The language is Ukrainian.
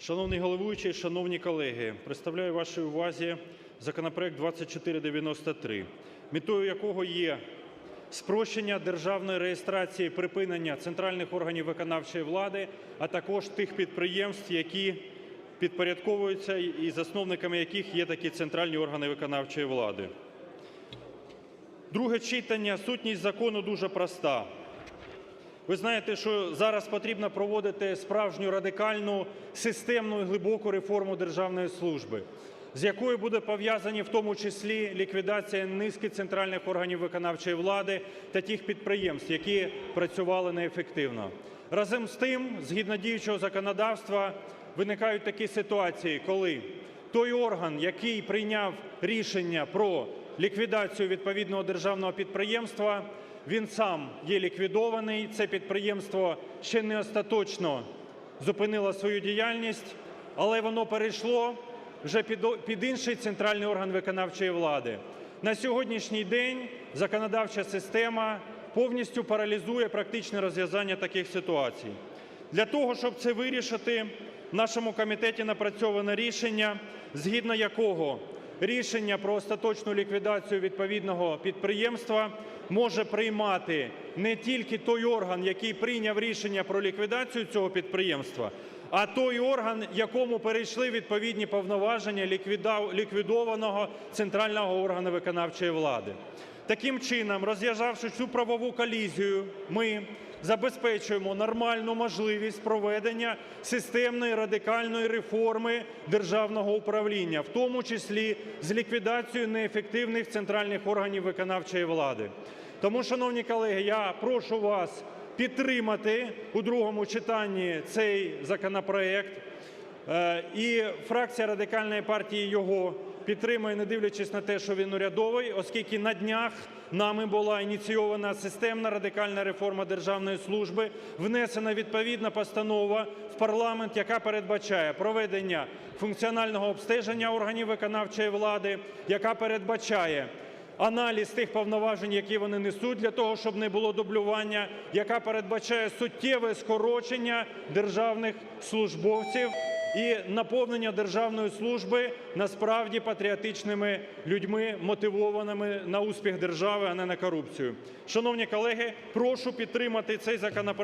Шановний головуючий, шановні колеги, представляю вашій увазі законопроект 2493, метою якого є спрощення державної реєстрації припинення центральних органів виконавчої влади, а також тих підприємств, які підпорядковуються і засновниками яких є такі центральні органи виконавчої влади. Друге читання. Сутність закону дуже проста. Ви знаєте, що зараз потрібно проводити справжню радикальну системну і глибоку реформу державної служби, з якою буде пов'язані в тому числі ліквідація низки центральних органів виконавчої влади та тих підприємств, які працювали неефективно. Разом з тим, згідно діючого законодавства, виникають такі ситуації, коли той орган, який прийняв рішення про ліквідацію відповідного державного підприємства, він сам є ліквідований, це підприємство ще не остаточно зупинило свою діяльність, але воно перейшло вже під, інший центральний орган виконавчої влади. На сьогоднішній день законодавча система повністю паралізує практичне розв'язання таких ситуацій. Для того, щоб це вирішити, в нашому комітеті напрацьоване рішення, згідно якого рішення про остаточну ліквідацію відповідного підприємства може приймати не тільки той орган, який прийняв рішення про ліквідацію цього підприємства, а той орган, якому перейшли відповідні повноваження ліквідованого центрального органу виконавчої влади. Таким чином, розв'язавши цю правову колізію, ми забезпечуємо нормальну можливість проведення системної радикальної реформи державного управління, в тому числі з ліквідацією неефективних центральних органів виконавчої влади. Тому, шановні колеги, я прошу вас підтримати у другому читанні цей законопроект. Е, і фракція Радикальної партії його підтримує, не дивлячись на те, що він урядовий, оскільки на днях нами була ініційована системна радикальна реформа державної служби, внесена відповідна постанова в парламент, яка передбачає проведення функціонального обстеження органів виконавчої влади, яка передбачає аналіз тих повноважень, які вони несуть, для того, щоб не було дублювання, яка передбачає суттєве скорочення державних службовців і наповнення державної служби насправді патріотичними людьми, мотивованими на успіх держави, а не на корупцію. Шановні колеги, прошу підтримати цей законопроект.